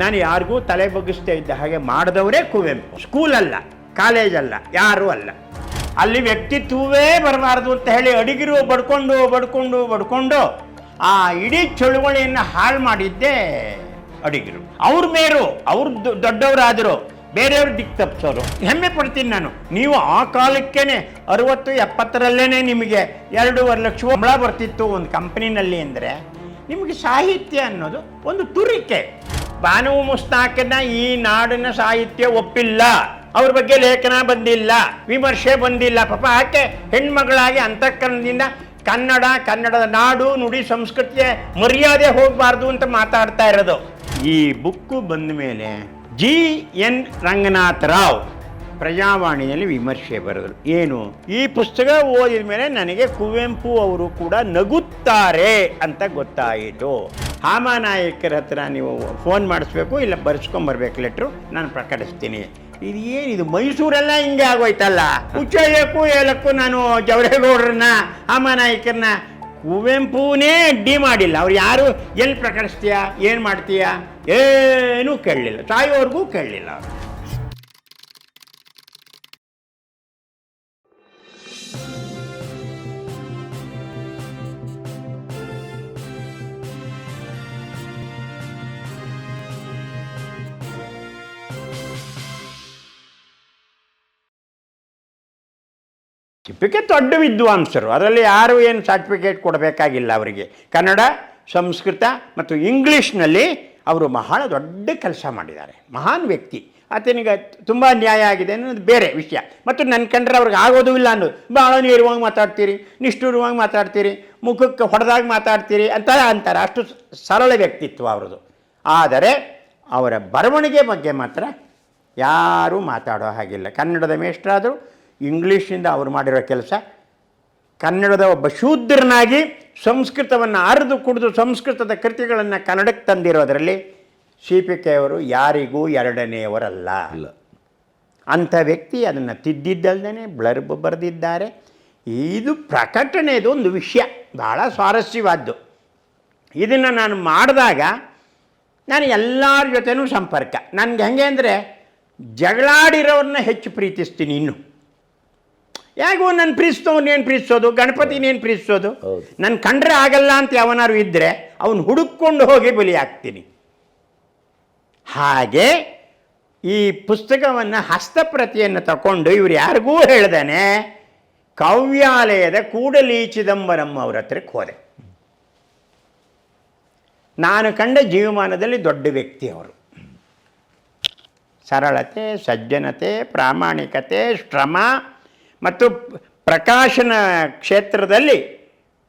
ನಾನು ಯಾರಿಗೂ ತಲೆ ಬಗ್ಗಿಸ್ತಾ ಇದ್ದ ಹಾಗೆ ಮಾಡಿದವರೇ ಕುವೆಂಪು. ಸ್ಕೂಲಲ್ಲ, ಕಾಲೇಜಲ್ಲ, ಯಾರೂ ಅಲ್ಲ. ಅಲ್ಲಿ ವ್ಯಕ್ತಿತ್ವವೇ ಬರಬಾರ್ದು ಅಂತ ಹೇಳಿ ಅಡಿಗಿರು ಬಡ್ಕೊಂಡು ಬಡ್ಕೊಂಡು ಬಡ್ಕೊಂಡು ಆ ಇಡೀ ಚಳುವಳಿಯನ್ನು ಹಾಳು ಮಾಡಿದ್ದೇ ಅಡಿಗಿರು. ಅವ್ರ ಮೇರು, ಅವ್ರು ದೊಡ್ಡವರಾದರು, ಬೇರೆಯವ್ರು ದಿಕ್ ತಪ್ಪಿಸೋರು ಹೆಮ್ಮೆ ಪಡ್ತೀನಿ ನಾನು. ನೀವು ಆ ಕಾಲಕ್ಕೇನೆ, ಅರವತ್ತು ಎಪ್ಪತ್ತರಲ್ಲೇ ನಿಮಗೆ ಎರಡೂವರೆ ಲಕ್ಷ ಸಂಬಳ ಬರ್ತಿತ್ತು ಒಂದು ಕಂಪನಿನಲ್ಲಿ ಅಂದರೆ ನಿಮಗೆ ಸಾಹಿತ್ಯ ಅನ್ನೋದು ಒಂದು ತುರಿಕೆ. ಬಾನು ಮುಸ್ತಾಕನ ಈ ನಾಡಿನ ಸಾಹಿತ್ಯ ಒಪ್ಪಿಲ್ಲ. ಅವ್ರ ಬಗ್ಗೆ ಲೇಖನ ಬಂದಿಲ್ಲ, ವಿಮರ್ಶೆ ಬಂದಿಲ್ಲ. ಪಾಪ ಆಕೆ ಹೆಣ್ಮಗಳಾಗಿ ಅಂತಃಕರಣದಿಂದ ಕನ್ನಡ, ಕನ್ನಡದ ನಾಡು, ನುಡಿ ಸಂಸ್ಕೃತಿಯ ಮರ್ಯಾದೆ ಹೋಗಬಾರ್ದು ಅಂತ ಮಾತಾಡ್ತಾ ಇರೋದು. ಈ ಬುಕ್ಕು ಬಂದ ಮೇಲೆ ಜಿ ಎನ್ ರಂಗನಾಥ ರಾವ್ ಪ್ರಜಾವಾಣಿಯಲ್ಲಿ ವಿಮರ್ಶೆ ಬರೆದರು ಏನು? ಈ ಪುಸ್ತಕ ಓದಿದ ಮೇಲೆ ನನಗೆ ಕುವೆಂಪು ಅವರು ಕೂಡ ನಗುತ್ತಾರೆ ಅಂತ ಗೊತ್ತಾಯಿತು. ಹಾಮಾನಾಯಕರ ಹತ್ರ ನೀವು ಫೋನ್ ಮಾಡಿಸ್ಬೇಕು, ಇಲ್ಲ ಬರ್ಸ್ಕೊಂಬರ್ಬೇಕು ಲೆಟ್ರು ನಾನು ಪ್ರಕಟಿಸ್ತೀನಿ. ಇದು ಏನಿದು ಮೈಸೂರೆಲ್ಲ ಹಿಂಗೆ ಆಗೋಯ್ತಲ್ಲ? ಉಚ್ಚಯ್ಯಕ್ಕೂ ಏಲಕ್ಕೂ ನಾನು ಜವರೇಗೌಡ್ರನ್ನ ಹಾಮಾನಾಯಕರನ್ನ ಕುವೆಂಪುನೇ ಅಡ್ಡಿ ಮಾಡಿಲ್ಲ. ಅವ್ರು ಯಾರು? ಎಲ್ಲಿ ಪ್ರಕಟಿಸ್ತೀಯಾ? ಏನು ಮಾಡ್ತೀಯಾ? ಏನೂ ಕೇಳಲಿಲ್ಲ. ತಾಯಿಯವ್ರಿಗೂ ಕೇಳಲಿಲ್ಲ ಅವರು. ಸಿಪ್ಪಿಗೆ ದೊಡ್ಡ ವಿದ್ವಾಂಸರು ಅದರಲ್ಲಿ ಯಾರು ಏನು ಸರ್ಟಿಫಿಕೇಟ್ ಕೊಡಬೇಕಾಗಿಲ್ಲ ಅವರಿಗೆ. ಕನ್ನಡ, ಸಂಸ್ಕೃತ ಮತ್ತು ಇಂಗ್ಲೀಷ್ನಲ್ಲಿ ಅವರು ಬಹಳ ದೊಡ್ಡ ಕೆಲಸ ಮಾಡಿದ್ದಾರೆ. ಮಹಾನ್ ವ್ಯಕ್ತಿ. ಆತನಿಗೆ ತುಂಬ ನ್ಯಾಯ ಆಗಿದೆ ಅನ್ನೋದು ಬೇರೆ ವಿಷಯ. ಮತ್ತು ನನ್ನ ಕಂಡ್ರೆ ಅವ್ರಿಗೆ ಆಗೋದು ಇಲ್ಲ ಅನ್ನೋದು. ಭಾಳ ನೇರವಾಗಿ ಮಾತಾಡ್ತೀರಿ, ನಿಷ್ಠುರವಾಗಿ ಮಾತಾಡ್ತೀರಿ, ಮುಖಕ್ಕೆ ಹೊಡೆದಾಗ ಮಾತಾಡ್ತೀರಿ ಅಂತ ಅಂತಾರೆ. ಅಷ್ಟು ಸರಳ ವ್ಯಕ್ತಿತ್ವ ಅವ್ರದ್ದು. ಆದರೆ ಅವರ ಬರವಣಿಗೆ ಬಗ್ಗೆ ಮಾತ್ರ ಯಾರೂ ಮಾತಾಡೋ ಹಾಗಿಲ್ಲ. ಕನ್ನಡದ ಮೇಷ್ಟ್ರಾದರು ಇಂಗ್ಲೀಷಿಂದ ಅವರು ಮಾಡಿರೋ ಕೆಲಸ. ಕನ್ನಡದ ಒಬ್ಬ ಶೂದ್ರನಾಗಿ ಸಂಸ್ಕೃತವನ್ನು ಅರಿದು ಕುಡಿದು ಸಂಸ್ಕೃತದ ಕೃತಿಗಳನ್ನು ಕನ್ನಡಕ್ಕೆ ತಂದಿರೋದರಲ್ಲಿ ಸಿ ಪಿ ಕೆ ಅವರು ಯಾರಿಗೂ ಎರಡನೆಯವರಲ್ಲ. ಇಲ್ಲ. ಅಂಥ ವ್ಯಕ್ತಿ ಅದನ್ನು ತಿದ್ದಿದ್ದಲ್ದೇ ಬ್ಲರ್ಬ್ ಬರೆದಿದ್ದಾರೆ. ಇದು ಪ್ರಕಟಣೆದು ಒಂದು ವಿಷಯ ಭಾಳ ಸ್ವಾರಸ್ಯವಾದ್ದು. ಇದನ್ನು ನಾನು ಮಾಡಿದಾಗ ನಾನು ಎಲ್ಲರ ಜೊತೆನೂ ಸಂಪರ್ಕ. ನನಗೆ ಹೆಂಗೆ ಅಂದರೆ ಜಗಳಾಡಿರೋರನ್ನ ಹೆಚ್ಚು ಪ್ರೀತಿಸ್ತೀನಿ ಇನ್ನು. ಯಾಕೋ ನನ್ನ ಪ್ರೀತಿಸ್ತವನ್ನೇನು ಪ್ರೀತಿಸೋದು? ಗಣಪತಿನೇನು ಪ್ರೀತಿಸೋದು. ನನ್ನ ಕಂಡ್ರೆ ಆಗಲ್ಲ ಅಂತ ಯಾವನಾರು ಇದ್ದರೆ ಅವನು ಹುಡುಕೊಂಡು ಹೋಗಿ ಬಲಿ ಹಾಕ್ತೀನಿ. ಹಾಗೆ ಈ ಪುಸ್ತಕವನ್ನು ಹಸ್ತಪ್ರತಿಯನ್ನು ತಗೊಂಡು ಇವ್ರು ಯಾರಿಗೂ ಹೇಳ್ದಾನೆ ಕಾವ್ಯಾಲಯದ ಕೂಡಲಿ ಚಿದಂಬರಂ ಅವ್ರ ಹತ್ರಕ್ಕೆ ಹೋದೆ. ನಾನು ಕಂಡ ಜೀವಮಾನದಲ್ಲಿ ದೊಡ್ಡ ವ್ಯಕ್ತಿ ಅವರು. ಸರಳತೆ ಸಜ್ಜನತೆ ಪ್ರಾಮಾಣಿಕತೆ ಶ್ರಮ ಮತ್ತು ಪ್ರಕಾಶನ ಕ್ಷೇತ್ರದಲ್ಲಿ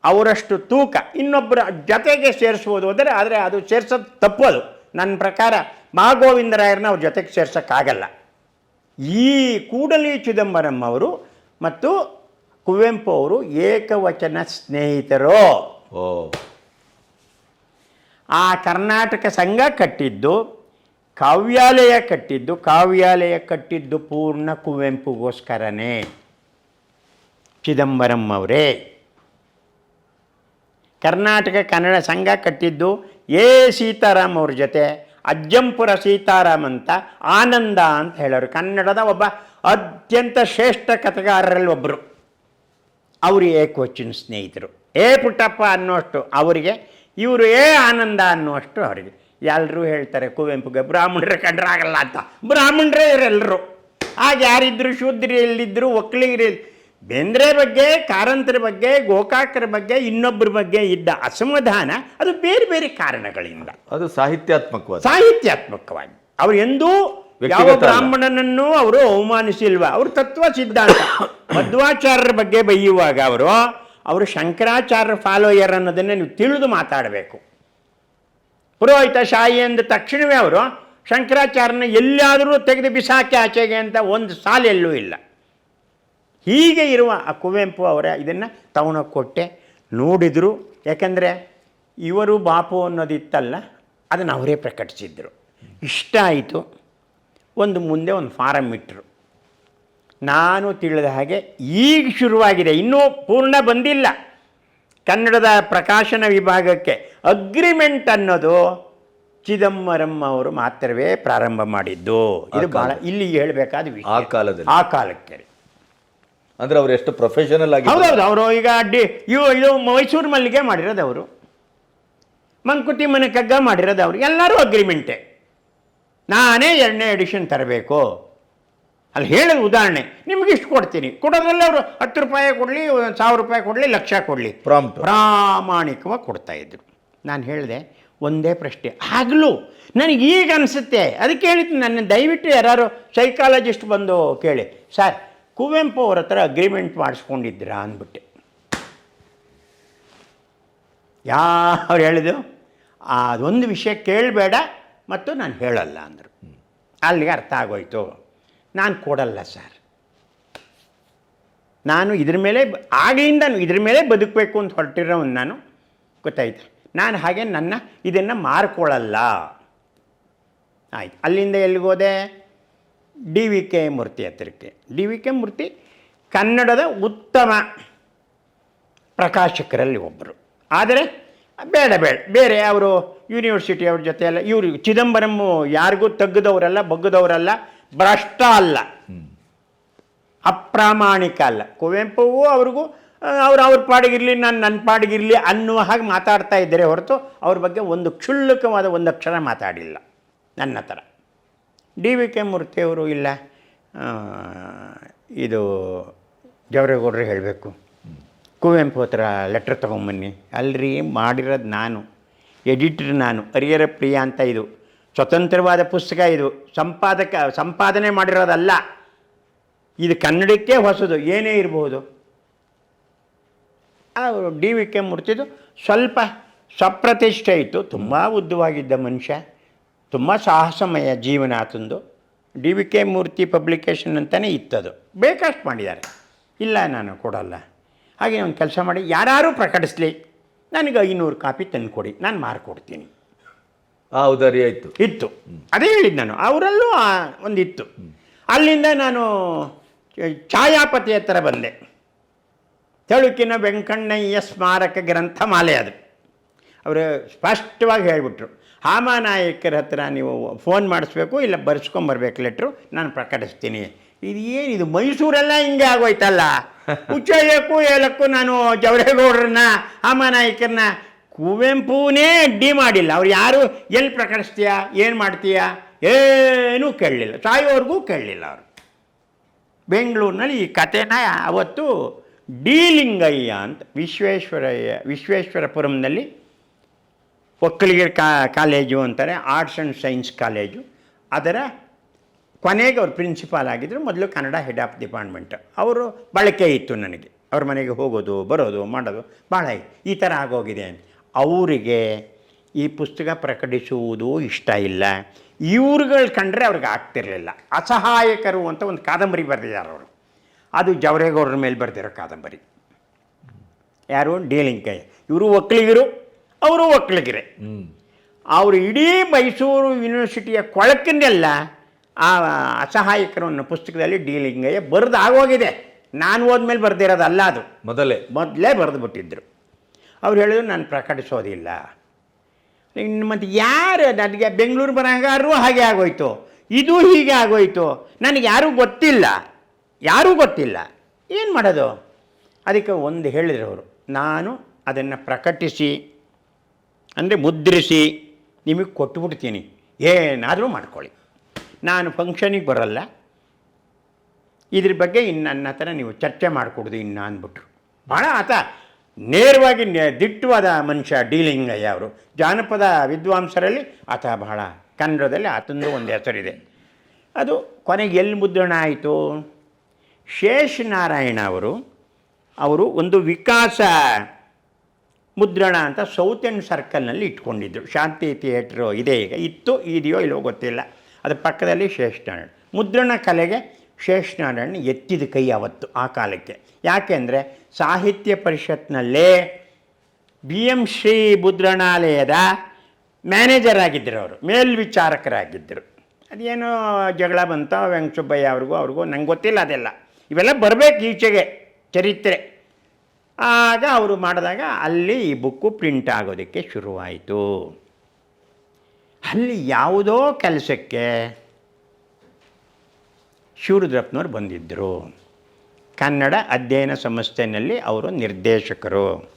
ಅವರಷ್ಟು ತೂಕ ಇನ್ನೊಬ್ಬರ ಜೊತೆಗೆ ಸೇರಿಸ್ಬೋದು ಅಂದರೆ ಆದರೆ ಅದು ಸೇರ್ಸೋದು ಅದು. ನನ್ನ ಪ್ರಕಾರ ಮಹಾಗೋವಿಂದರಾಯರನ್ನ ಅವ್ರ ಜೊತೆಗೆ ಸೇರ್ಸೋಕ್ಕಾಗಲ್ಲ. ಈ ಕೂಡಲಿ ಚಿದಂಬರಂ ಅವರು ಮತ್ತು ಕುವೆಂಪು ಅವರು ಏಕವಚನ ಸ್ನೇಹಿತರು. ಓ. ಆ ಕರ್ನಾಟಕ ಸಂಘ ಕಟ್ಟಿದ್ದು ಕಾವ್ಯಾಲಯ ಕಟ್ಟಿದ್ದು ಕಾವ್ಯಾಲಯ ಕಟ್ಟಿದ್ದು ಪೂರ್ಣ ಕುವೆಂಪುಗೋಸ್ಕರನೇ. ಚಿದಂಬರಂ ಅವರೇ. ಕರ್ನಾಟಕ ಕನ್ನಡ ಸಂಘ ಕಟ್ಟಿದ್ದು ಎ. ಸೀತಾರಾಮ್ ಅವ್ರ ಜೊತೆ, ಅಜ್ಜಂಪುರ ಸೀತಾರಾಮ್ ಅಂತ, ಆನಂದ ಅಂತ ಹೇಳೋರು. ಕನ್ನಡದ ಒಬ್ಬ ಅತ್ಯಂತ ಶ್ರೇಷ್ಠ ಕಥೆಗಾರರಲ್ಲಿ ಒಬ್ಬರು ಅವರು ಏಕವಚನ ಸ್ನೇಹಿತರು. ಏ ಪುಟ್ಟಪ್ಪ ಅನ್ನೋಷ್ಟು ಅವರಿಗೆ, ಇವರು ಏ ಆನಂದ ಅನ್ನುವಷ್ಟು ಅವರಿಗೆ. ಎಲ್ಲರೂ ಹೇಳ್ತಾರೆ ಕುವೆಂಪುಗೆ ಬ್ರಾಹ್ಮಣರ ಕಂಡ್ರಾಗಲ್ಲ ಅಂತ. ಬ್ರಾಹ್ಮಣರೇ ಇವರೆಲ್ಲರೂ ಆಗ ಯಾರಿದ್ರು ಶೂದ್ರಿಯಲ್ಲಿದ್ದರು ಒಕ್ಕಲಿಗರಲ್ಲಿ ಒಕ್ಕಲಿಗರು ಬೇಂದ್ರೆ ಬಗ್ಗೆ ಕಾರಂತರ ಬಗ್ಗೆ ಗೋಕಾಕರ ಬಗ್ಗೆ ಇನ್ನೊಬ್ಬರ ಬಗ್ಗೆ ಇದ್ದ ಅಸಮಾಧಾನ ಅದು ಬೇರೆ ಬೇರೆ ಕಾರಣಗಳಿಂದ. ಅದು ಸಾಹಿತ್ಯಾತ್ಮಕವಾದ. ಸಾಹಿತ್ಯಾತ್ಮಕವಾಗಿ. ಅವರು ಎಂದೂ ಯಾವ. ಬ್ರಾಹ್ಮಣನನ್ನು ಅವರು ಅವಮಾನಿಸಿಲ್ವ? ಅವರು ತತ್ವ ಸಿದ್ಧಾಂತ. ಮಧ್ವಾಚಾರ್ಯರ ಬಗ್ಗೆ ಬೈಯುವಾಗ ಅವರು ಅವರು ಶಂಕರಾಚಾರ್ಯ ಫಾಲೋಯರ್ ಅನ್ನೋದನ್ನು ನೀವು ತಿಳಿದು ಮಾತಾಡಬೇಕು. ಪುರೋಹಿತ ಶಾಹಿ ಅಂದ ತಕ್ಷಣವೇ ಅವರು ಶಂಕರಾಚಾರ್ಯನ ಎಲ್ಲಾದರೂ ತೆಗೆದು ಬಿಸಾಕಿ ಆಚೆಗೆ ಅಂತ ಒಂದು ಸಾಲೆಲ್ಲೂ ಇಲ್ಲ. ಹೀಗೆ ಇರುವ ಆ ಕುವೆಂಪು ಅವರ ಇದನ್ನು ತವನ ಕೊಟ್ಟೆ ನೋಡಿದರು. ಯಾಕಂದರೆ ಇವರು ಬಾಪು ಅನ್ನೋದಿತ್ತಲ್ಲ ಅದನ್ನು ಅವರೇ ಪ್ರಕಟಿಸಿದ್ರು. ಇಷ್ಟ ಆಯಿತು. ಒಂದು ಮುಂದೆ ಒಂದು ಫಾರಮ್ ಇಟ್ಟರು ನಾನು ತಿಳಿದ ಹಾಗೆ ಈಗ ಶುರುವಾಗಿದೆ. ಇನ್ನೂ ಪೂರ್ಣ ಬಂದಿಲ್ಲ. ಕನ್ನಡದ ಪ್ರಕಾಶನ ವಿಭಾಗಕ್ಕೆ ಅಗ್ರಿಮೆಂಟ್ ಅನ್ನೋದು ಚಿದಂಬರಂ ಅವರು ಮಾತ್ರವೇ ಪ್ರಾರಂಭ ಮಾಡಿದ್ದು. ಇದು ಬಹಳ ಇಲ್ಲಿ ಹೇಳಬೇಕಾದ ಆ ವಿಷಯ. ಕಾಲದಲ್ಲಿ. ಆ ಕಾಲಕ್ಕೆ. ಅಂದ್ರೆ ಅವ್ರು ಎಷ್ಟು ಪ್ರೊಫೆಷನಲ್ ಆಗಿ ಹೌದೌದು ಅವರು ಈಗ ಅಡ್ಡಿ ಇವು ಇದು ಮೈಸೂರು ಮಲ್ಲಿಗೆ ಮಾಡಿರೋದು ಅವರು. ಮಂಕುತಿ ಮನೆ ಕಗ್ಗ ಮಾಡಿರೋದು ಅವರು. ಎಲ್ಲರೂ ಅಗ್ರಿಮೆಂಟೆ ನಾನೇ ಎರಡನೇ ಎಡಿಷನ್ ತರಬೇಕು. ಅಲ್ಲಿ ಹೇಳಿದ ಉದಾಹರಣೆ. ನಿಮ್ಗೆ ಇಷ್ಟು ಕೊಡ್ತೀನಿ. ಕೊಡೋದ್ರಲ್ಲಿ ಅವರು ಹತ್ತು ರೂಪಾಯಿ ಕೊಡಲಿ ಒಂದು ಸಾವಿರ ರೂಪಾಯಿ ಕೊಡಲಿ ಲಕ್ಷ ಕೊಡಲಿ. ಪ್ರಾಂಪ್ಟ್ ಪ್ರಾಮಾಣಿಕವಾಗಿ ಕೊಡ್ತಾ ಇದ್ರು. ನಾನು ಹೇಳಿದೆ ಒಂದೇ ಪ್ರಶ್ನೆ. ಆಗಲೂ ನನಗೆ ಈಗ ಅನಿಸುತ್ತೆ. ಅದಕ್ಕೆ ಹೇಳಿದ್ದು ನನ್ನ ದಯವಿಟ್ಟು ಯಾರು ಸೈಕಾಲಜಿಸ್ಟ್ ಬಂದು ಕೇಳಿ. ಸರ್ ಕುವೆಂಪು ಅವ್ರ ಹತ್ರ ಅಗ್ರಿಮೆಂಟ್ ಮಾಡಿಸ್ಕೊಂಡಿದ್ದೀರಾ ಅಂದ್ಬಿಟ್ಟೆ. ಯಾರು ಹೇಳಿದ್ರು ಅದೊಂದು ವಿಷಯ ಕೇಳಬೇಡ ಮತ್ತು ನಾನು ಹೇಳಲ್ಲ ಅಂದರು. ಅಲ್ಲಿಗೆ ಅರ್ಥ ಆಗೋಯ್ತು. ನಾನು ಕೊಡಲ್ಲ ಸರ್. ನಾನು ಇದ್ರ ಮೇಲೆ ಆಗಲಿಂದ ಇದ್ರ ಮೇಲೆ ಬದುಕಬೇಕು ಅಂತ ಹೊರಟಿರೋನು ನಾನು. ಗೊತ್ತಾಯ್ತು? ನಾನು ಹಾಗೆ ನನ್ನ ಇದನ್ನು ಮಾರ್ಕೊಳ್ಳಲ್ಲ. ಆಯ್ತು. ಅಲ್ಲಿಂದ ಎಲ್ಲಿಗೋದೆ? ಡಿ ವಿ ಕೆ ಮೂರ್ತಿ ಹತ್ತಿರಕ್ಕೆ. ಡಿ ವಿ ಕೆ ಮೂರ್ತಿ ಕನ್ನಡದ ಉತ್ತಮ ಪ್ರಕಾಶಕರಲ್ಲಿ ಒಬ್ಬರು. ಆದರೆ ಬೇಡ ಬೇಡ. ಬೇರೆ ಅವರು ಯೂನಿವರ್ಸಿಟಿ ಅವ್ರ ಜೊತೆ ಎಲ್ಲ ಇವರು ಚಿದಂಬರಂ ಯಾರಿಗೂ ತಗ್ಗದವರಲ್ಲ ಬಗ್ಗದವರಲ್ಲ ಭ್ರಷ್ಟ ಅಲ್ಲ. ಅಪ್ರಾಮಾಣಿಕ ಅಲ್ಲ. ಕುವೆಂಪುವು ಅವ್ರಿಗೂ ಅವ್ರು ಅವ್ರ ಪಾಡಿಗಿರಲಿ ನಾನು ನನ್ನ ಪಾಡಿಗಿರಲಿ ಅನ್ನುವ ಹಾಗೆ ಮಾತಾಡ್ತಾ ಇದ್ದರೆ ಹೊರತು ಅವ್ರ ಬಗ್ಗೆ ಒಂದು ಕ್ಷುಲ್ಲಕವಾದ ಒಂದು ಅಕ್ಷರ ಮಾತಾಡಿಲ್ಲ ನನ್ನ ಥರ ಡಿ ವಿ ಕೆ ಮೂರ್ತಿಯವರು ಇಲ್ಲ. ಇದು ಜವರೇಗೌಡರು ಹೇಳಬೇಕು. ಕುವೆಂಪು ಹತ್ರ ಲೆಟ್ರ್ ತೊಗೊಂಬನ್ನಿ. ಅಲ್ರಿ ಮಾಡಿರೋದು ನಾನು. ಎಡಿಟ್ರ್ ನಾನು. ಹರಿಹರ ಪ್ರಿಯ ಅಂತ ಇದು. ಸ್ವತಂತ್ರವಾದ ಪುಸ್ತಕ ಇದು. ಸಂಪಾದಕ, ಸಂಪಾದನೆ ಮಾಡಿರೋದಲ್ಲ. ಇದು ಕನ್ನಡಕ್ಕೆ ಹೊಸದು. ಏನೇ ಇರಬಹುದು ಡಿ ವಿ ಕೆ ಮೂರ್ತಿದು ಸ್ವಲ್ಪ ಸ್ವಪ್ರತಿಷ್ಠೆ ಇತ್ತು. ತುಂಬ ಉದ್ದವಾಗಿದ್ದ ಮನುಷ್ಯ. ತುಂಬ ಸಾಹಸಮಯ ಜೀವನ ಆತಂದು. D V K Murthy publication ಅಂತಲೇ ಇತ್ತದು. ಬೇಕಷ್ಟು ಮಾಡಿದ್ದಾರೆ. ಇಲ್ಲ ನಾನು ಕೊಡಲ್ಲ. ಹಾಗೆ ಒಂದು ಕೆಲಸ ಮಾಡಿ ಯಾರು ಪ್ರಕಟಿಸಲಿ. ನನಗೆ ಐನೂರು ಕಾಪಿ ತಂದು ಕೊಡಿ. ನಾನು ಮಾರ್ಕೊಡ್ತೀನಿ. ಆ ಉದಾರಿ ಇತ್ತು ಇತ್ತು. ಅದೇ ಹೇಳಿದ್ದು ನಾನು. ಅವರಲ್ಲೂ ಒಂದು ಒಂದಿತ್ತು. ಅಲ್ಲಿಂದ ನಾನು ಛಾಯಾಪತಿಯ ಛಾಯಾಪತಿ ಹತ್ರ ಬಂದೆ. ತೆಳುಕಿನ ವೆಂಕಣ್ಣಯ್ಯ ಸ್ಮಾರಕ ಗ್ರಂಥಮಾಲೆ ಅದು. ಅವರು ಸ್ಪಷ್ಟವಾಗಿ ಹೇಳಿಬಿಟ್ರು. ಹಾಮಾನಾಯಕರ ಹತ್ರ ನೀವು ಫೋನ್ ಮಾಡಿಸ್ಬೇಕು ಇಲ್ಲ ಬರ್ಸ್ಕೊಂಬರ್ಬೇಕು ಲೆಟ್ರು ನಾನು ಪ್ರಕಟಿಸ್ತೀನಿ. ಇದು ಏನಿದು ಮೈಸೂರೆಲ್ಲ ಹಿಂಗೆ ಆಗೋಯ್ತಲ್ಲ? ಉಚ್ಚಯ್ಯಕ್ಕೂ ಏಲಕ್ಕೂ ನಾನು ಜವರೇಗೌಡರನ್ನ ಹಾಮಾನಾಯಕರನ್ನ ಕುವೆಂಪುನೇ ಅಡ್ಡಿ ಮಾಡಿಲ್ಲ. ಅವ್ರು ಯಾರು ಎಲ್ಲಿ ಪ್ರಕಟಿಸ್ತೀಯಾ ಏನು ಮಾಡ್ತೀಯಾ? ಏನೂ ಕೇಳಲಿಲ್ಲ. ತಾಯಿಯವ್ರಿಗೂ ಕೇಳಲಿಲ್ಲ ಅವರು. ಬೆಂಗಳೂರಿನಲ್ಲಿ ಈ ಕಥೆನ ಅವತ್ತು ಡಿ ಲಿಂಗಯ್ಯ ಅಂತ ವಿಶ್ವೇಶ್ವರಯ್ಯ ವಿಶ್ವೇಶ್ವರಪುರಂನಲ್ಲಿ ಒಕ್ಕಲಿಗರ ಕಾ, ಕಾಲೇಜು ಅಂತಾರೆ, ಆರ್ಟ್ಸ್ ಆ್ಯಂಡ್ ಸೈನ್ಸ್ ಕಾಲೇಜು. ಅದರ ಕೊನೆಗೆ ಅವರು ಪ್ರಿನ್ಸಿಪಾಲ್ ಆಗಿದ್ದರು ಮೊದಲು ಕನ್ನಡ ಹೆಡ್ ಆಫ್ ಡಿಪಾರ್ಟ್ಮೆಂಟ್. ಅವರು ಬಳಕೆ ಇತ್ತು ನನಗೆ. ಅವ್ರ ಮನೆಗೆ ಹೋಗೋದು, ಬರೋದು, ಮಾಡೋದು, ಭಾಳ ಈ ಥರ ಆಗೋಗಿದೆ ಅವರಿಗೆ ಈ ಪುಸ್ತಕ ಪ್ರಕಟಿಸುವುದು ಇಷ್ಟ ಇಲ್ಲ. ಇವ್ರುಗಳು ಕಂಡ್ರೆ ಅವ್ರಿಗೆ ಆಗ್ತಿರಲಿಲ್ಲ. ಅಸಹಾಯಕರು ಅಂತ ಒಂದು ಕಾದಂಬರಿ ಬರೆದಿದ್ದಾರೆ ಅವರು. ಅದು ಜವರೇಗೌಡರ ಮೇಲೆ ಬರೆದಿರೋ ಕಾದಂಬರಿ. ಯಾರು? ಡಿಲಿಂಕಯ್ಯ ಇವರು ಒಕ್ಕಲಿಗರು. ಅವರು ಒಕ್ಕಲಿಗರೆ. ಅವರು ಇಡೀ ಮೈಸೂರು ಯೂನಿವರ್ಸಿಟಿಯ ಕೊಳಕನ್ನೆಲ್ಲ ಆ ಅಸಹಾಯಕರನ್ನು ಪುಸ್ತಕದಲ್ಲಿ ಡೀಲಿಂಗ್ ಬರೆದು ಆಗೋಗಿದೆ. ನಾನು ಹೋದ್ಮೇಲೆ ಬರೆದಿರೋದಲ್ಲ ಅದು. ಮೊದಲೇ. ಮೊದಲೇ ಬರೆದು ಬಿಟ್ಟಿದ್ದರು ಅವ್ರು ಹೇಳಿದ್ರು ನಾನು ಪ್ರಕಟಿಸೋದಿಲ್ಲ. ಇನ್ನು ಮತ್ತು ಯಾರು ನನಗೆ ಬೆಂಗಳೂರು ಬರಹಗಾರರು ಹಾಗೆ ಆಗೋಯ್ತು. ಇದು ಹೀಗೆ ಆಗೋಯ್ತು. ನನಗೆ ಯಾರೂ ಗೊತ್ತಿಲ್ಲ. ಯಾರೂ ಗೊತ್ತಿಲ್ಲ. ಏನು ಮಾಡೋದು? ಅದಕ್ಕೆ ಒಂದು ಹೇಳಿದ್ರು ಅವರು ನಾನು ಅದನ್ನು ಪ್ರಕಟಿಸಿ ಅಂದರೆ ಮುದ್ರಿಸಿ ನಿಮಗೆ ಕೊಟ್ಟುಬಿಡ್ತೀನಿ ಏನಾದರೂ ಮಾಡ್ಕೊಳ್ಳಿ. ನಾನು ಫಂಕ್ಷನಿಗೆ ಬರೋಲ್ಲ. ಇದ್ರ ಬಗ್ಗೆ ಇನ್ನು ನನ್ನ ಹತ್ರ ನೀವು ಚರ್ಚೆ ಮಾಡಿಕೊಡ್ದು ಇನ್ನು ಅಂದ್ಬಿಟ್ರು. ಭಾಳ ಆತ ನೇರವಾಗಿ ದಿಟ್ಟವಾದ ಮನುಷ್ಯ ಡೀಲಿಂಗಯ್ಯ ಅವರು. ಜಾನಪದ ವಿದ್ವಾಂಸರಲ್ಲಿ ಆತ ಬಹಳ, ಕನ್ನಡದಲ್ಲಿ ಆತಂದು ಒಂದು ಹೆಸರಿದೆ. ಅದು ಕೊನೆಗೆ ಎಲ್ಲಿ ಮುದ್ರಣ ಆಯಿತು? ಶೇಷನಾರಾಯಣ ಅವರು ಅವರು ಒಂದು ವಿಕಾಸ ಮುದ್ರಣ ಅಂತ ಸೌತ್ ಎಂಡ್ ಸರ್ಕಲ್ನಲ್ಲಿ ಇಟ್ಕೊಂಡಿದ್ರು. ಶಾಂತಿ ಥಿಯೇಟ್ರು ಇದೆ ಈಗ. ಇತ್ತು ಇದೆಯೋ ಇಲ್ಲೋ ಗೊತ್ತಿಲ್ಲ. ಅದ್ರ ಪಕ್ಕದಲ್ಲಿ ಶೇಷನಾರಾಯಣ ಮುದ್ರಣ ಕಲೆಗೆ ಶೇಷನಾರಾಯಣ ಎತ್ತಿದ ಕೈ ಅವತ್ತು ಆ ಕಾಲಕ್ಕೆ. ಯಾಕೆಂದರೆ ಸಾಹಿತ್ಯ ಪರಿಷತ್ನಲ್ಲೇ ಬಿ ಎಂ ಶ್ರೀ ಮುದ್ರಣಾಲಯದ ಮ್ಯಾನೇಜರ್ ಆಗಿದ್ದರು ಅವರು. ಮೇಲ್ವಿಚಾರಕರಾಗಿದ್ದರು ಅದೇನೋ ಜಗಳ ಬಂತ ವೆಂಕಟಸುಬ್ಬಯ್ಯ ಅವ್ರಿಗೂ ಅವ್ರಿಗೂ ನಂಗೆ ಗೊತ್ತಿಲ್ಲ ಅದೆಲ್ಲ. ಇವೆಲ್ಲ ಬರಬೇಕು ಈಚೆಗೆ. ಚರಿತ್ರೆ. ಆಗ ಅವರು ಮಾಡಿದಾಗ ಅಲ್ಲಿ ಈ ಬುಕ್ಕು ಪ್ರಿಂಟ್ ಆಗೋದಕ್ಕೆ ಶುರುವಾಯಿತು. ಅಲ್ಲಿ ಯಾವುದೋ ಕೆಲಸಕ್ಕೆ ಶಿವರುದ್ರಪ್ಪನವ್ರು ಬಂದಿದ್ದರು ಕನ್ನಡ ಅಧ್ಯಯನ ಸಂಸ್ಥೆಯಲ್ಲಿ ಅವರು ನಿರ್ದೇಶಕರು.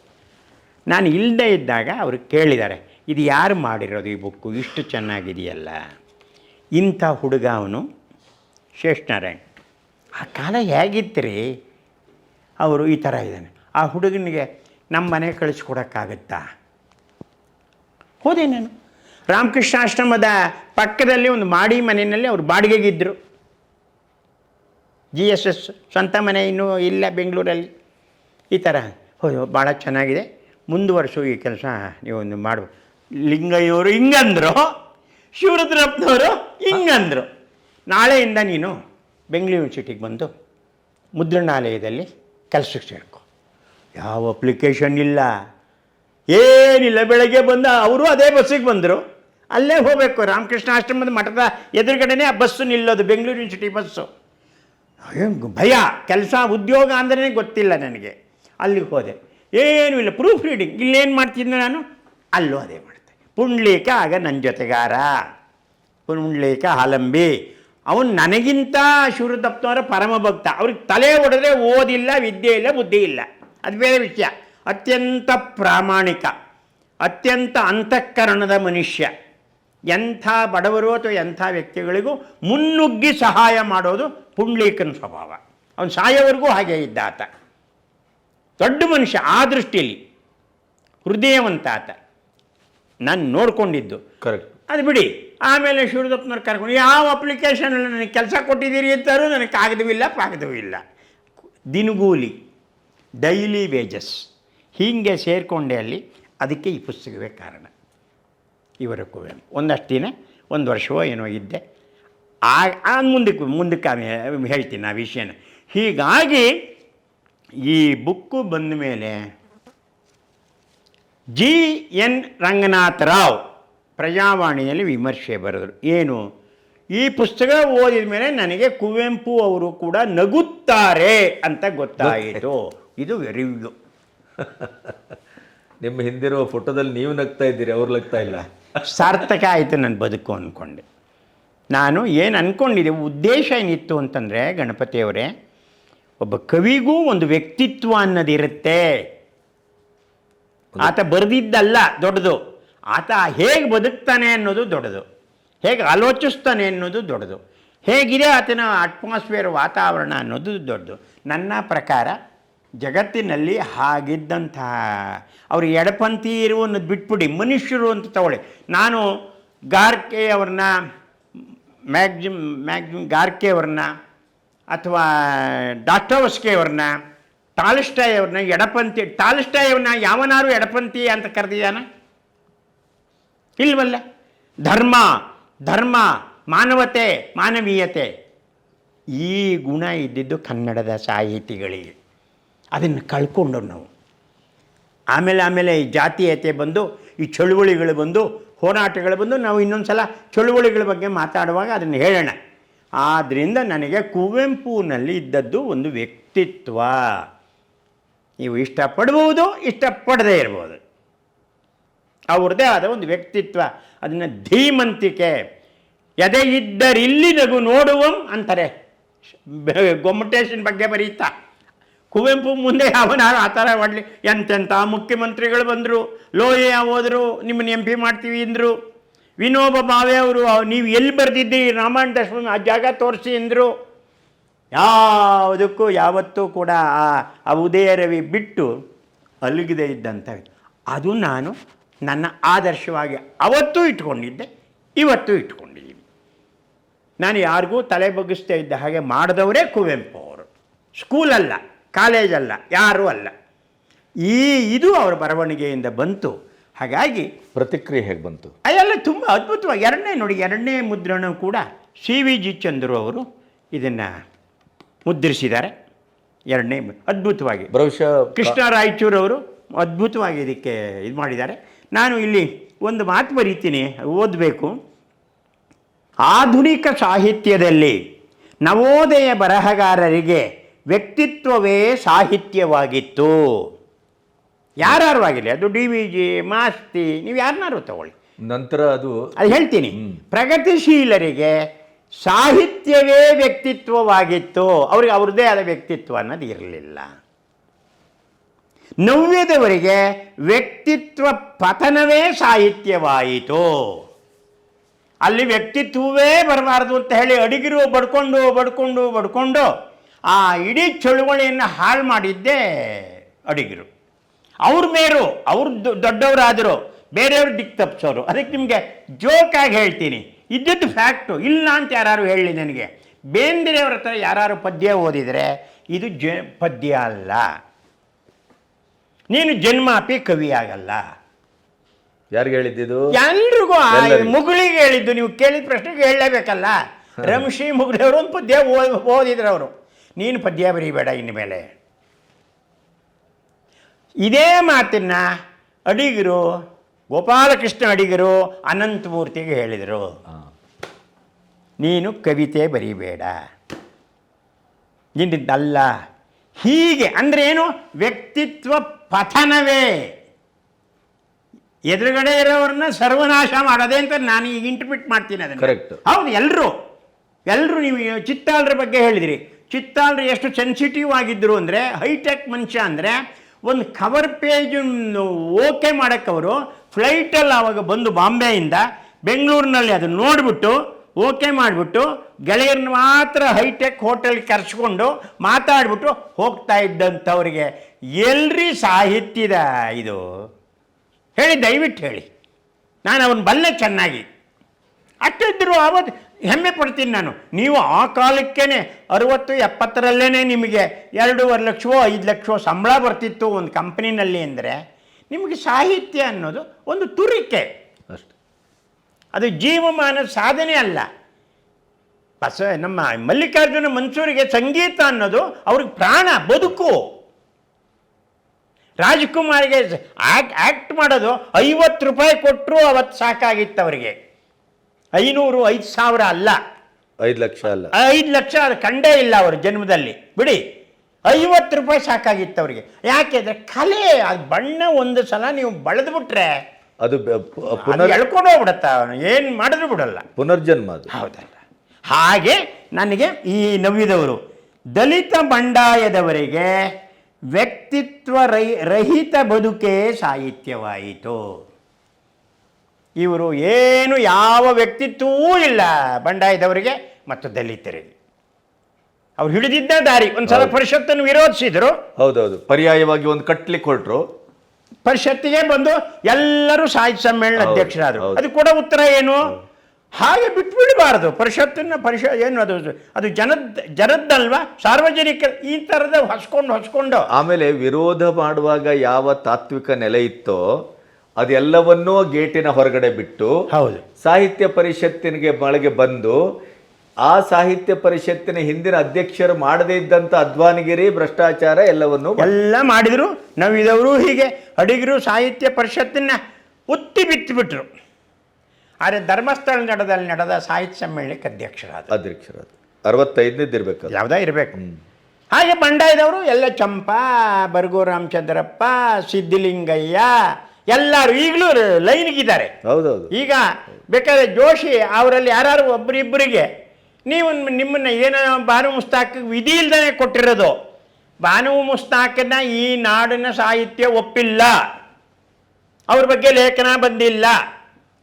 ನಾನು ಇಲ್ಲದೆ ಇದ್ದಾಗ ಅವರು ಕೇಳಿದ್ದಾರೆ, ಇದು ಯಾರು ಮಾಡಿರೋದು ಈ ಬುಕ್ಕು? ಇಷ್ಟು ಚೆನ್ನಾಗಿದೆಯಲ್ಲ? ಇಂಥ ಹುಡುಗ ಅವನು ಶೇಷನಾರಾಯಣ್ ಆ ಕಾಲ ಹೇಗಿತ್ತು ರೀ? ಅವರು ಈ ಥರ ಇದ್ದಾನೆ. ಆ ಹುಡುಗನಿಗೆ ನಮ್ಮ ಮನೆ ಕಳಿಸ್ಕೊಡೋಕ್ಕಾಗತ್ತಾ? ಹೋದೆ ನಾನು. ರಾಮಕೃಷ್ಣ ಆಶ್ರಮದ ಪಕ್ಕದಲ್ಲಿ ಒಂದು ಮಾಡಿ ಮನೆಯಲ್ಲಿ ಅವರು ಬಾಡಿಗೆಗಿದ್ದರು ಜಿ ಎಸ್ ಎಸ್ ಸ್ವಂತ ಮನೆ ಇನ್ನೂ ಇಲ್ಲ ಬೆಂಗಳೂರಲ್ಲಿ. ಈ ಥರ ಹೌದು ಭಾಳ ಚೆನ್ನಾಗಿದೆ. ಮುಂದುವರ್ಸು ಈ ಕೆಲಸ ನೀವು ಒಂದು ಮಾಡು ಲಿಂಗಯ್ಯವರು ಹಿಂಗಂದರು, ಶಿವರುದ್ರಪ್ಪನವರು ಹಿಂಗಂದರು. ನಾಳೆಯಿಂದ ನೀನು ಬೆಂಗಳೂರು ಯೂನಿವರ್ಸಿಟಿಗೆ ಬಂದು ಮುದ್ರಣಾಲಯದಲ್ಲಿ ಕೆಲಸಕ್ಕೆ ಸೇರ್ಕೊ. ಯಾವ ಅಪ್ಲಿಕೇಶನ್ ಇಲ್ಲ. ಏನಿಲ್ಲ, ಬೆಳಗ್ಗೆ ಬಂದ ಅವರು ಅದೇ ಬಸ್ಸಿಗೆ ಬಂದರು. ಅಲ್ಲೇ ಹೋಗಬೇಕು, ರಾಮಕೃಷ್ಣ ಆಶ್ರಮದ ಮಠದ ಎದುರುಗಡೆನೇ ಆ ಬಸ್ಸು ನಿಲ್ಲೋದು, ಬೆಂಗಳೂರು ಯೂನಿವರ್ಸಿಟಿ ಬಸ್ಸು ಭಯ, ಕೆಲಸ, ಉದ್ಯೋಗ ಅಂದ್ರೆ ಗೊತ್ತಿಲ್ಲ ನನಗೆ. ಅಲ್ಲಿಗೆ ಹೋದೆ. ಏನೂ ಇಲ್ಲ ಪ್ರೂಫ್ ರೀಡಿಂಗ್ ಇಲ್ಲೇನು ಮಾಡ್ತಿದ್ದೆ ನಾನು? ಅಲ್ಲೂ ಅದೇ ಮಾಡ್ತೆ ಪುಂಡ್ಲೀಕ ಆಗ ನನ್ನ ಜೊತೆಗಾರ. ಪುಂಡ್ಲೀಕ ಹಾಲಂಬಿ. ಅವನು ನನಗಿಂತ ಶಿವರುದ್ರಪ್ಪನವರ ಪರಮ ಭಕ್ತ ಅವ್ರಿಗೆ ತಲೆ ಹೊಡೆದ್ರೆ ಓದಿಲ್ಲ, ವಿದ್ಯೆ ಇಲ್ಲ, ಬುದ್ಧಿ ಇಲ್ಲ. ಅದು ಬೇರೆ ವಿಷಯ. ಅತ್ಯಂತ ಪ್ರಾಮಾಣಿಕ ಅತ್ಯಂತ ಅಂತಃಕರಣದ ಮನುಷ್ಯ. ಎಂಥ ಬಡವರು ಅಥವಾ ಎಂಥ ವ್ಯಕ್ತಿಗಳಿಗೂ ಮುನ್ನುಗ್ಗಿ ಸಹಾಯ ಮಾಡೋದು ಪುಂಡ್ಲೀಕನ ಸ್ವಭಾವ. ಅವನು ಸಾಯೋವರೆಗೂ ಹಾಗೆ ಇದ್ದ ಆತ ದೊಡ್ಡ ಮನುಷ್ಯ ಆ ದೃಷ್ಟಿಯಲ್ಲಿ ಹೃದಯವಂತ ಆತ. ನಾನು ನೋಡ್ಕೊಂಡಿದ್ದು. ಕರೆಕ್ಟ್ ಅದು ಬಿಡಿ ಆಮೇಲೆ ಶಿವರುದಪ್ಪನವ್ರು ಕರ್ಕೊಂಡು ಯಾವ ಅಪ್ಲಿಕೇಶನಲ್ಲಿ ನನಗೆ ಕೆಲಸ ಕೊಟ್ಟಿದ್ದೀರಿ ಅಂತಾರೂ ನನಗೆ ಕಾಗದವಿಲ್ಲ ಪಾಗದವೂ ಇಲ್ಲ ದಿನಗೂಲಿ. ಡೈಲಿ ವೇಜಸ್ ಹೀಗೆ ಸೇರಿಕೊಂಡೆ ಅಲ್ಲಿ. ಅದಕ್ಕೆ ಈ ಪುಸ್ತಕವೇ ಕಾರಣ. ಇವರ ಕುವೆಂಪು ಒಂದಷ್ಟು ದಿನ, ಒಂದು ವರ್ಷವೋ ಏನೋ ಇದ್ದೆ. ಆ ಮುಂದಕ್ಕೆ ಮುಂದಕ್ಕೆ ಹೇಳ್ತೀನಿ ಆ ವಿಷಯನ. ಹೀಗಾಗಿ ಈ ಬುಕ್ಕು ಬಂದ ಮೇಲೆ ಜಿ. ಎನ್. ರಂಗನಾಥ ರಾವ್ ಪ್ರಜಾವಾಣಿಯಲ್ಲಿ ವಿಮರ್ಶೆ ಬರೆದರು. ಏನು? ಈ ಪುಸ್ತಕ ಓದಿದ ಮೇಲೆ ನನಗೆ ಕುವೆಂಪು ಅವರು ಕೂಡ ನಗುತ್ತಾರೆ ಅಂತ ಗೊತ್ತಾಯಿತು. ಇದು ರಿವ್ಯೂ ನಿಮ್ಮ ಹಿಂದಿರೋ ಫೋಟೋದಲ್ಲಿ ನೀವು ನಗ್ತಾ ಇದ್ದೀರಿ ಅವ್ರು ನಗ್ತಾ ಇಲ್ಲ. ಸಾರ್ಥಕ ಆಯಿತು ನನ್ನ ಬದುಕು ಅಂದ್ಕೊಂಡೆ ನಾನು ಏನು ಅಂದ್ಕೊಂಡಿದ್ದೆ ಉದ್ದೇಶ ಏನಿತ್ತು ಅಂತಂದರೆ ಗಣಪತಿಯವರೇ ಒಬ್ಬ ಕವಿಗೂ ಒಂದು ವ್ಯಕ್ತಿತ್ವ ಅನ್ನೋದಿರುತ್ತೆ ಆತ ಬರೆದಿದ್ದಲ್ಲ ದೊಡ್ಡದು. ಆತ ಹೇಗೆ ಬದುಕ್ತಾನೆ ಅನ್ನೋದು ದೊಡ್ಡದು. ಹೇಗೆ ಆಲೋಚಿಸ್ತಾನೆ ಅನ್ನೋದು ದೊಡ್ಡದು. ಹೇಗಿದೆ ಆತನ ಅಟ್ಮಾಸ್ಫಿಯರ್ ವಾತಾವರಣ ಅನ್ನೋದು ದೊಡ್ಡದು. ನನ್ನ ಪ್ರಕಾರ ಜಗತ್ತಿನಲ್ಲಿ ಹಾಗಿದ್ದಂತಹ ಅವರು ಎಡಪಂಥೀಯರು ಅನ್ನೋದು ಬಿಟ್ಬಿಡಿ, ಮನುಷ್ಯರು ಅಂತ ತಗೊಳ್ಳಿ. ನಾನು ಗಾರ್ಕೆ ಅವ್ರನ್ನ, ಮ್ಯಾಗ್ಜಿಮ್ ಮ್ಯಾಗ್ಜಿಮ್ ಗಾರ್ಕೆ ಅವ್ರನ್ನ, ಅಥವಾ ಡಾಕ್ಟೋವಸ್ಕೆ ಅವ್ರನ್ನ ಎಡಪಂಥಿ ಅವ್ರನ್ನ ಯಾವನಾರು ಎಡಪಂಥಿ ಅಂತ ಕರೆದಿದ್ದಾನ? ಇಲ್ವಲ್ಲ? ಧರ್ಮ ಧರ್ಮ, ಮಾನವತೆ, ಮಾನವೀಯತೆ. ಈ ಗುಣ ಇದ್ದಿದ್ದು ಕನ್ನಡದ ಸಾಹಿತಿಗಳಿಗೆ. ಅದನ್ನು ಕಳ್ಕೊಂಡು ನಾವು. ಆಮೇಲೆ ಆಮೇಲೆ ಈ ಜಾತೀಯತೆ ಬಂದು, ಈ ಚಳುವಳಿಗಳು ಬಂದು, ಹೋರಾಟಗಳು ಬಂದು ನಾವು ಇನ್ನೊಂದು ಸಲ ಚಳುವಳಿಗಳ ಬಗ್ಗೆ ಮಾತಾಡುವಾಗ ಅದನ್ನು ಹೇಳೋಣ. ಆದ್ದರಿಂದ ನನಗೆ ಕುವೆಂಪುನಲ್ಲಿ ಇದ್ದದ್ದು ಒಂದು ವ್ಯಕ್ತಿತ್ವ. ನೀವು ಇಷ್ಟಪಡ್ಬೋದು, ಇಷ್ಟಪಡದೇ ಇರ್ಬೋದು. ಅವ್ರದ್ದೇ ಆದ ಒಂದು ವ್ಯಕ್ತಿತ್ವ. ಅದನ್ನು ಧೀಮಂತಿಕೆ, ಎದೆ ಇದ್ದರಿಲ್ಲಿ ನಗು ನೋಡುವಂ ಅಂತಾರೆ. ಗೊಮ್ಮಟೇಶನ್ ಬಗ್ಗೆ ಬರೀತಾ. ಕುವೆಂಪು ಮುಂದೆ ಅವನಾರು ಆ ಥರ ಮಾಡಲಿ. ಎಂತೆಂಥ ಮುಖ್ಯಮಂತ್ರಿಗಳು ಬಂದರು. ಲೋಹಿಯ ಹೋದರು, ನಿಮ್ಮನ್ನು ಎಂ ಪಿ ಮಾಡ್ತೀವಿ ಅಂದರು. ವಿನೋಬ ಭಾವೆ ಅವರು ನೀವು ಎಲ್ಲಿ ಬರೆದಿದ್ದೀರಿ ರಾಮಾಯಣ ದರ್ಶನ ಆ ಜಾಗ ತೋರಿಸಿ ಅಂದರು. ಯಾವುದಕ್ಕೂ ಯಾವತ್ತೂ ಕೂಡ ಆ ಉದಯ ರವಿ ಬಿಟ್ಟು ಅಲುಗಿದೆ ಇದ್ದಂಥ ಅದು ನಾನು ನನ್ನ ಆದರ್ಶವಾಗಿ ಅವತ್ತೂ ಇಟ್ಕೊಂಡಿದ್ದೆ, ಇವತ್ತು ಇಟ್ಕೊಂಡಿದ್ದೀನಿ. ನಾನು ಯಾರಿಗೂ ತಲೆ ಬಗ್ಗಿಸ್ತಾ ಇದ್ದ ಹಾಗೆ ಮಾಡಿದವರೇ ಕುವೆಂಪು ಅವರು. ಸ್ಕೂಲಲ್ಲ ಕಾಲೇಜಲ್ಲ ಯಾರೂ ಅಲ್ಲ. ಈ ಇದು ಅವರ ಬರವಣಿಗೆಯಿಂದ ಬಂತು. ಹಾಗಾಗಿ ಪ್ರತಿಕ್ರಿಯೆ ಹೇಗೆ ಬಂತು? ಅದೆಲ್ಲ ತುಂಬ ಅದ್ಭುತವಾಗಿ ಎರಡನೇ ನೋಡಿ ಎರಡನೇ ಮುದ್ರಣ ಕೂಡ ಸಿ ವಿ ಜಿ ಚಂದ್ರು ಅವರು ಇದನ್ನು ಮುದ್ರಿಸಿದ್ದಾರೆ. ಎರಡನೇ ಅದ್ಭುತವಾಗಿ. ಬಹುಶಃ ಕೃಷ್ಣ ಅವರು ಅದ್ಭುತವಾಗಿ ಇದಕ್ಕೆ ಇದು ಮಾಡಿದ್ದಾರೆ. ನಾನು ಇಲ್ಲಿ ಒಂದು ಮಾತು ಬರೀತೀನಿ ಓದಬೇಕು. ಆಧುನಿಕ ಸಾಹಿತ್ಯದಲ್ಲಿ ನವೋದಯ ಬರಹಗಾರರಿಗೆ ವ್ಯಕ್ತಿತ್ವವೇ ಸಾಹಿತ್ಯವಾಗಿತ್ತು. ಯಾರು ಆಗಿರಲಿ ಅದು ಡಿ ವಿ ಜಿ ಮಾಸ್ತಿ ನೀವು ಯಾರನ್ನಾರು ತಗೊಳ್ಳಿ. ನಂತರ ಅದು ಅದು ಹೇಳ್ತೀನಿ. ಪ್ರಗತಿಶೀಲರಿಗೆ ಸಾಹಿತ್ಯವೇ ವ್ಯಕ್ತಿತ್ವವಾಗಿತ್ತು. ಅವ್ರಿಗೆ ಅವ್ರದ್ದೇ ಆದ ವ್ಯಕ್ತಿತ್ವ ಅನ್ನೋದು ಇರಲಿಲ್ಲ. ನವ್ಯದವರಿಗೆ ವ್ಯಕ್ತಿತ್ವ ಪತನವೇ ಸಾಹಿತ್ಯವಾಯಿತು. ಅಲ್ಲಿ ವ್ಯಕ್ತಿತ್ವವೇ ಬರಬಾರ್ದು ಅಂತ ಹೇಳಿ ಅಡಿಗಿರು ಬಡ್ಕೊಂಡು ಬಡ್ಕೊಂಡು ಬಡ್ಕೊಂಡು ಆ ಇಡೀ ಚಳುವಳಿಯನ್ನು ಹಾಳು ಮಾಡಿದ್ದೇ ಅಡಿಗರು. ಅವ್ರ ಮೇರು ಅವ್ರು ದೊಡ್ಡವರಾದರು ಬೇರೆಯವ್ರು ದಿಕ್ ತಪ್ಪಿಸೋರು ಅದಕ್ಕೆ ನಿಮಗೆ ಜೋಕಾಗಿ ಹೇಳ್ತೀನಿ. ಇದ್ದದ್ದು ಫ್ಯಾಕ್ಟು ಇಲ್ಲ ಅಂತ ಯಾರು ಹೇಳಿ ನನಗೆ. ಬೇಂದ್ರೆಯವ್ರ ಹತ್ರ ಯಾರು ಪದ್ಯ ಓದಿದರೆ ಇದು ಜ ಪದ್ಯ ಅಲ್ಲ. ನೀನು ಜನ್ಮಾಪಿ ಕವಿ ಆಗಲ್ಲ. ಯಾರಿಗೆ ಹೇಳಿದ್ದು ಎಲ್ರಿಗೂ. ಮುಗುಳಿಗೆ ಹೇಳಿದ್ದು. ನೀವು ಕೇಳಿದ ಪ್ರಶ್ನೆಗೆ ಹೇಳಲೇಬೇಕಲ್ಲ. ರಮಶಿ ಮುಗುಳಿಯವರು ಒಂದು ಪದ್ಯ ಓದ್ ಓದಿದ್ರು ಅವರು. ನೀನು ಪದ್ಯ ಬರೀಬೇಡ ಮೇಲೆ ಇದೇ ಮಾತನ್ನ ಅಡಿಗರು ಗೋಪಾಲಕೃಷ್ಣ ಅಡಿಗರು ಅನಂತಮೂರ್ತಿಗೆ ಹೇಳಿದರು. ನೀನು ಕವಿತೆ ಬರೀಬೇಡ. ನಿನ್ನದಲ್ಲ ಹೀಗೆ ಅಂದರೆ ಏನು? ವ್ಯಕ್ತಿತ್ವ ಪಥನವೇ ಎದುರುಗಡೆ ಇರೋರನ್ನ ಸರ್ವನಾಶ ಮಾಡೋದೇ ಅಂತ ನಾನು ಈಗ ಇಂಟರ್ಪ್ರಿಟ್ ಮಾಡ್ತೀನಿ ಅದನ್ನು. ಕರೆಕ್ಟ್ ಹೌದು ಎಲ್ಲರೂ ಎಲ್ಲರೂ ನೀವು ಚಿತ್ತಾಳರ ಬಗ್ಗೆ ಹೇಳಿದಿರಿ. ಚಿತ್ತಾಳ್ರು ಎಷ್ಟು ಸೆನ್ಸಿಟಿವ್ ಆಗಿದ್ದರು ಅಂದರೆ ಹೈಟೆಕ್ ಮನುಷ್ಯ ಅಂದರೆ ಒಂದು ಕವರ್ ಪೇಜ್ ಓಕೆ ಮಾಡೋಕ್ಕವರು ಫ್ಲೈಟಲ್ಲಿ ಆವಾಗ ಬಂದು ಬಾಂಬೆಯಿಂದ ಬೆಂಗಳೂರಿನಲ್ಲಿ ಅದನ್ನು ನೋಡಿಬಿಟ್ಟು ಓಕೆ ಮಾಡಿಬಿಟ್ಟು ಗೆಳೆಯರನ್ನ ಮಾತ್ರ ಹೈಟೆಕ್ ಹೋಟೆಲ್ಗೆ ಕರೆಸ್ಕೊಂಡು ಮಾತಾಡಿಬಿಟ್ಟು ಹೋಗ್ತಾ ಇದ್ದಂಥವ್ರಿಗೆ ಎಲ್ರಿ ಸಾಹಿತ್ಯದ ಇದು. ಹೇಳಿ ದಯವಿಟ್ಟು ಹೇಳಿ. ನಾನು ಅವನು ಬಲ್ಲೆ ಚೆನ್ನಾಗಿ. ಅಷ್ಟಿದ್ದರು ಆವತ್ತು ಹೆಮ್ಮೆ ಪಡ್ತೀನಿ ನಾನು. ನೀವು ಆ ಕಾಲಕ್ಕೇನೆ ಅರುವತ್ತು ಎಪ್ಪತ್ತರಲ್ಲೇ ನಿಮಗೆ ಎರಡೂವರೆ ಲಕ್ಷವೋ ಐದು ಲಕ್ಷವೋ ಸಂಬಳ ಬರ್ತಿತ್ತು ಒಂದು ಕಂಪ್ನಿನಲ್ಲಿ ಅಂದರೆ ನಿಮಗೆ ಸಾಹಿತ್ಯ ಅನ್ನೋದು ಒಂದು ತುರಿಕೆ. ಅಷ್ಟು. ಅದು ಜೀವಮಾನ ಸಾಧನೆ ಅಲ್ಲ. ಬಸ ನಮ್ಮ ಮಲ್ಲಿಕಾರ್ಜುನ ಮನ್ಸೂರಿಗೆ ಸಂಗೀತ ಅನ್ನೋದು ಅವ್ರಿಗೆ ಪ್ರಾಣ ಬದುಕು. ರಾಜ್ಕುಮಾರ್ಗೆ ಆಕ್ಟ್ ಆ್ಯಕ್ಟ್ ಮಾಡೋದು ಐವತ್ತು ರೂಪಾಯಿ ಕೊಟ್ಟರು ಅವತ್ತು ಸಾಕಾಗಿತ್ತು ಅವರಿಗೆ. ಐನೂರು ಐದು ಸಾವಿರ ಅಲ್ಲ. ಐದು ಲಕ್ಷ ಅಲ್ಲ. ಐದು ಲಕ್ಷ ಅದು ಕಂಡೇ ಇಲ್ಲ ಅವರು ಜನ್ಮದಲ್ಲಿ. ಬಿಡಿ. ಐವತ್ತು ರೂಪಾಯಿ ಸಾಕಾಗಿತ್ತು ಅವರಿಗೆ. ಯಾಕೆಂದ್ರೆ ಕಲೆ ಅದು ಬಣ್ಣ ಒಂದು ಸಲ ನೀವು ಬಳದ್ಬಿಟ್ರೆ ಅದು ಬ- ಪ- ಅದು ಪುನರ್ ಎಳ್ಕೊಂಡು ಹೋಗ್ಬಿಡತ್ತ ಅವನು. ಏನು ಮಾಡಿದ್ರು ಬಿಡಲ್ಲ. ಪುನರ್ಜನ್ಮ ಅದು. ಹೌದಲ್ಲ. ಹಾಗೆ ನನಗೆ ಈ ನವ್ಯದವರು ದಲಿತ ಬಂಡಾಯದವರಿಗೆ ವ್ಯಕ್ತಿತ್ವ ರಹಿತ ಬದುಕೇ ಸಾಹಿತ್ಯವಾಯಿತು. ಇವರು ಏನು ಯಾವ ವ್ಯಕ್ತಿತ್ವವೂ ಇಲ್ಲ. ಬಂಡಾಯದವರಿಗೆ ಮತ್ತು ದಲಿತರಿಗೆ. ಅವ್ರು ಹಿಡಿದಿದ್ದ ದಾರಿ. ಒಂದ್ಸಲ. ಪರಿಷತ್ತನ್ನು ವಿರೋಧಿಸಿದ್ರು. ಹೌದೌದು. ಪರ್ಯಾಯವಾಗಿ ಒಂದು ಕಟ್ಲಿಕ್ಕೆ ಕೊಟ್ಟರು ಪರಿಷತ್ತಿಗೆ ಬಂದು ಎಲ್ಲರೂ ಸಾಹಿತ್ಯ ಸಮ್ಮೇಳನ ಅಧ್ಯಕ್ಷರಾದರು. ಅದು ಕೂಡ ಉತ್ತರ ಏನು? ಹಾಗೆ ಬಿಟ್ಬಿಡಬಾರ್ದು. ಪರಿಷತ್ತನ್ನ ಪರಿಷ ಏನು ಅದು? ಅದು ಜನದ ಜನದ್ದಲ್ವಾ? ಸಾರ್ವಜನಿಕ ಈ ಥರದ ಹೊಸ್ಕೊಂಡು ಹೊಸ್ಕೊಂಡು. ಆಮೇಲೆ ವಿರೋಧ ಮಾಡುವಾಗ ಯಾವ ತಾತ್ವಿಕ ನೆಲೆ ಇತ್ತೋ ಅದೆಲ್ಲವನ್ನೂ ಗೇಟಿನ ಹೊರಗಡೆ ಬಿಟ್ಟು ಹೌದು. ಸಾಹಿತ್ಯ ಪರಿಷತ್ತಿನಿಗೆ ಬಳಗೆ ಬಂದು ಆ ಸಾಹಿತ್ಯ ಪರಿಷತ್ತಿನ ಹಿಂದಿನ ಅಧ್ಯಕ್ಷರು ಮಾಡದೇ ಇದ್ದಂಥ ಅಧ್ವಾನಗಿರಿ ಭ್ರಷ್ಟಾಚಾರ ಎಲ್ಲವನ್ನು ಎಲ್ಲ ಮಾಡಿದ್ರು. ನಾವಿದವರು ಹೀಗೆ ಅಡಿಗರು ಸಾಹಿತ್ಯ ಪರಿಷತ್ತಿನ ಉತ್ತಿ ಬಿತ್ತುಬಿಟ್ರು ಆದರೆ ಧರ್ಮಸ್ಥಳ ನಡೆದಲ್ಲಿ ನಡೆದ ಸಾಹಿತ್ಯ ಸಮ್ಮೇಳನಕ್ಕೆ ಅಧ್ಯಕ್ಷರಾದ ಅಧ್ಯಕ್ಷರಾದ ಅರವತ್ತೈದನೇದಿರ್ಬೇಕು ಇರಬೇಕು ಯಾವುದೋ ಇರಬೇಕು. ಹಾಗೆ ಬಂಡಾಯದವರು ಎಲ್ಲ ಚಂಪಾ ಬರ್ಗು ರಾಮಚಂದ್ರಪ್ಪ ಸಿದ್ಧಲಿಂಗಯ್ಯ ಎಲ್ಲರೂ ಈಗಲೂ ಲೈನ್ಗಿದ್ದಾರೆ. ಹೌದೌದು. ಈಗ ಬೇಕಾದ್ರೆ ಜೋಶಿ ಅವರಲ್ಲಿ ಯಾರು ಒಬ್ಬರಿಬ್ಬರಿಗೆ ನೀವು ನಿಮ್ಮನ್ನ ಏನೋ ಬಾನು ಮುಸ್ತಾಕ್ ವಿಧಿ ಇಲ್ದೇ ಕೊಟ್ಟಿರೋದು. ಬಾನು ಮುಸ್ತಾಕನ ಈ ನಾಡಿನ ಸಾಹಿತ್ಯ ಒಪ್ಪಿಲ್ಲ. ಅವ್ರ ಬಗ್ಗೆ ಲೇಖನ ಬಂದಿಲ್ಲ.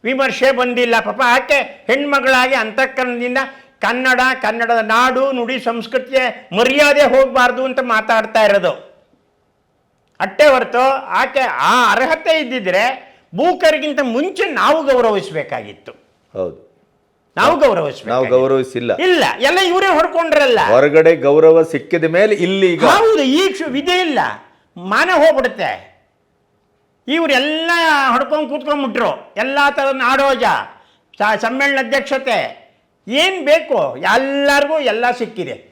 ವಿಮರ್ಶೆ ಬಂದಿಲ್ಲ. ಪಾಪ ಆಕೆ ಹೆಣ್ಮಗಳಾಗಿ ಅಂತಃಕರಣದಿಂದ ಕನ್ನಡ ಕನ್ನಡದ ನಾಡು ನುಡಿ ಸಂಸ್ಕೃತಿಯ ಮರ್ಯಾದೆ ಹೋಗಬಾರ್ದು ಅಂತ ಮಾತಾಡ್ತಾ ಇರೋದು. ಅಟ್ಟೆ ಹೊರತು ಆಕೆ ಆ ಅರ್ಹತೆ ಇದ್ದಿದ್ರೆ ಮೂಕರಿಗಿಂತ ಮುಂಚೆ ನಾವು ಗೌರವಿಸಬೇಕಾಗಿತ್ತು. ಹೌದು. ನಾವು ನಾವು ಗೌರವಿಸಿಲ್ಲ. ಇಲ್ಲ ಎಲ್ಲ ಇವರೇ ಹೊಡ್ಕೊಂಡ್ರಲ್ಲ. ಹೊರಗಡೆ ಗೌರವ ಸಿಕ್ಕಿದ ಮೇಲೆ ಇಲ್ಲಿ ಈಗ ಹೌದು ಈ ವಿಧೆ ಇಲ್ಲ. ಮಾನ ಹೋಗ್ಬಿಡುತ್ತೆ. ಇವರೆಲ್ಲ ಹೊಡ್ಕೊಂಡು ಕೂತ್ಕೊಂಡ್ಬಿಟ್ರು. ಎಲ್ಲ ಥರದ ನಾಡೋಜ ಸಮ್ಮೇಳನ ಅಧ್ಯಕ್ಷತೆ. ಏನು ಬೇಕು? ಎಲ್ಲರಿಗೂ ಎಲ್ಲ ಸಿಕ್ಕಿದೆ.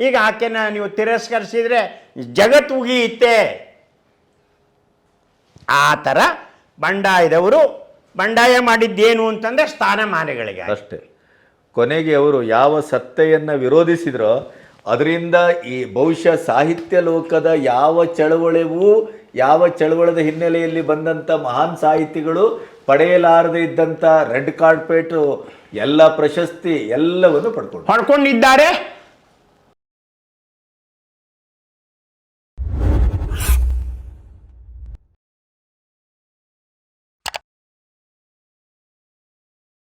ಈಗ ಆಕೆನ ನೀವು ತಿರಸ್ಕರಿಸಿದ್ರೆ ಜಗತ್ತು ಉಗಿಯುತ್ತೆ. ಆ ಥರ ಬಂಡಾಯದವರು ಬಂಡಾಯ ಮಾಡಿದ್ದೇನು ಅಂತಂದ್ರೆ ಸ್ಥಾನಮಾನಗಳಿಗೆ ಅಷ್ಟೇ. ಕೊನೆಗೆ ಅವರು ಯಾವ ಸತ್ತೆಯನ್ನು ವಿರೋಧಿಸಿದ್ರೋ ಅದರಿಂದ ಈ ಬಹುಶಃ ಸಾಹಿತ್ಯ ಲೋಕದ ಯಾವ ಚಳವಳಿಗೂ ಯಾವ ಚಳವಳದ ಹಿನ್ನೆಲೆಯಲ್ಲಿ ಬಂದಂಥ ಮಹಾನ್ ಸಾಹಿತಿಗಳು ಪಡೆಯಲಾರದೇ ಇದ್ದಂಥ ರೆಡ್ ಕಾರ್ಪೆಟ್ ಎಲ್ಲ ಪ್ರಶಸ್ತಿ ಎಲ್ಲವನ್ನು ಪಡ್ಕೊಂಡು ಹೊಡ್ಕೊಂಡಿದ್ದಾರೆ